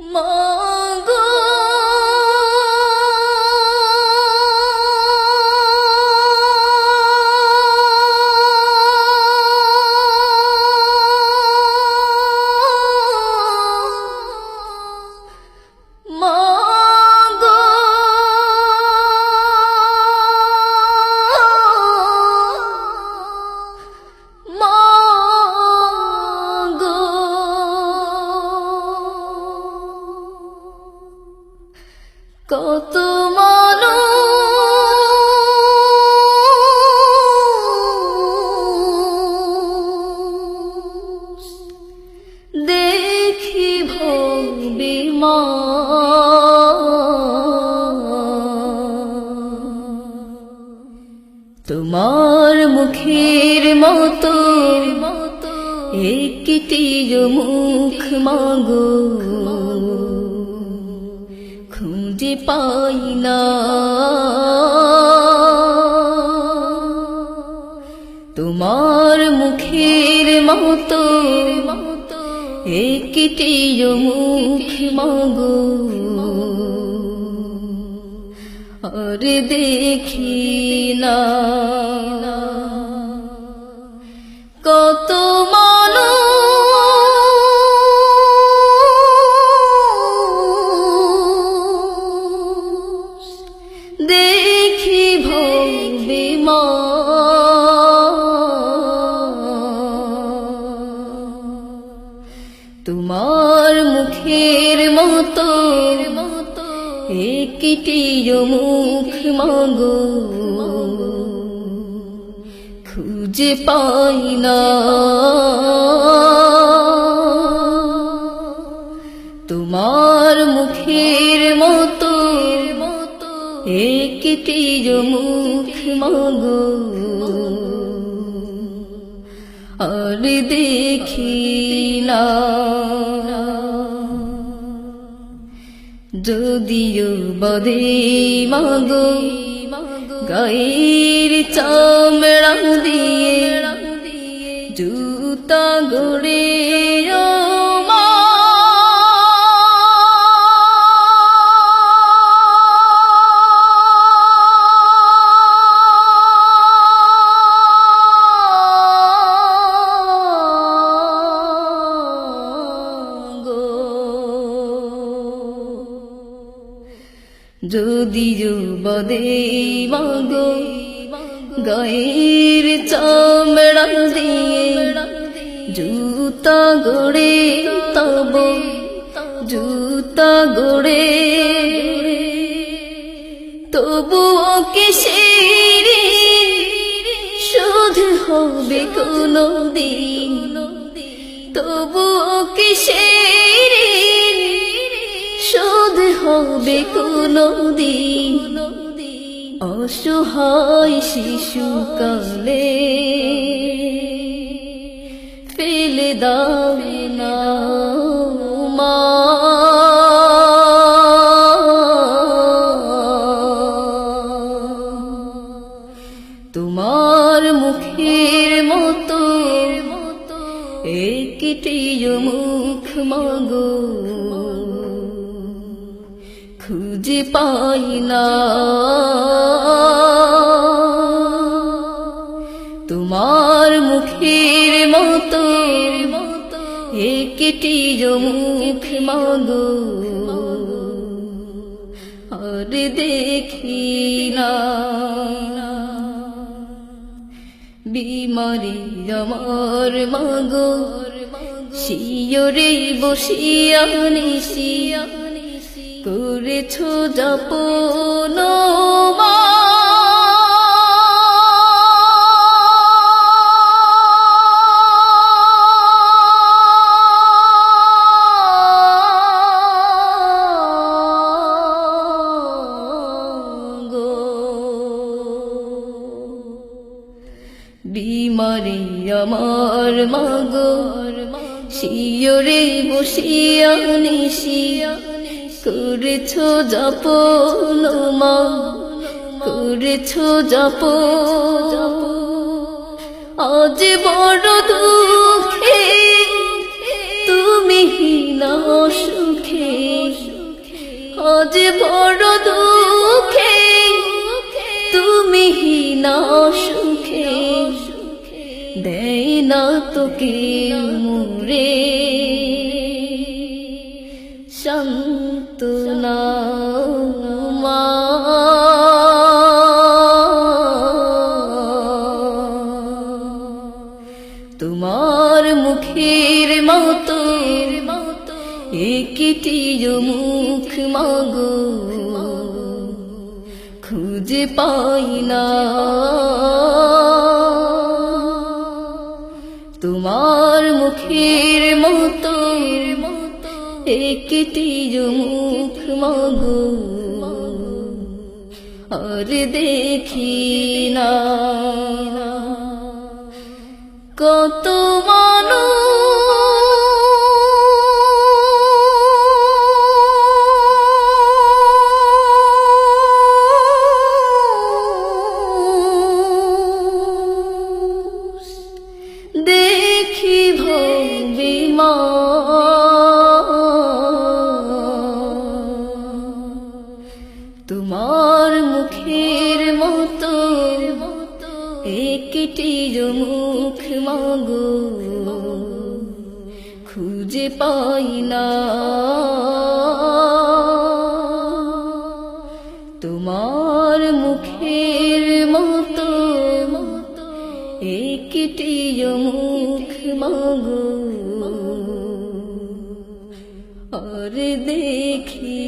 মাগো তোমার মুখের মতো, একটি মুখ মাগো। খুঁজে পাই না। তোমার মুখের মতো, একটি মুখ মাগো। দেখি না কত মানুষ দেখি মা তোমার মুখের মতো একটি মুখ মাগো। খুঁজে পাই না। তোমার মুখের মতো একটি মুখ মাগো। আর দেখি না। যদিও বদে মাগো গায়ের চামড়া দিয়ে জুতা গড়ে যদি বদে মাগো গায়ের চামড়া দিয়ে জুতা গড়ে তব, জুতা গড়ে তবুও কিসের শোধ হবে কোনো দিন তবুও কিসের হবে কোনো দিন অসহায় শিশুকালে। ফেলে দাও না তোমার মুখের মতো একটি মুখ মাগো। খুঁজে পাই না। তোমার মুখের মতো একটি মুখ মাগো। আর দেখি না। বিমারি আমার মাগো। শিয়রে বসিয়া নিশিয়া করেছ যাপন মা। বিমারে আমার মাগর শিয়রে বসিয়া নিশিয়া করেছ যাপন মা, করেছ যাপ আজ বড় দুঃখে তুমি না সুখে। আজ বড় দুঃখে তুমি না সুখে। দেয় না তোকে মুরে। একটি মুখ মাগো, খুঁজে পাই না। তোমার মুখের মতো একটি মুখ মাগো, আর দেখি না। কত মানুষ মুখ মাগো খুঁজে পাই না। তোমার মুখের মতো একটি মুখ মাগো। আর দেখি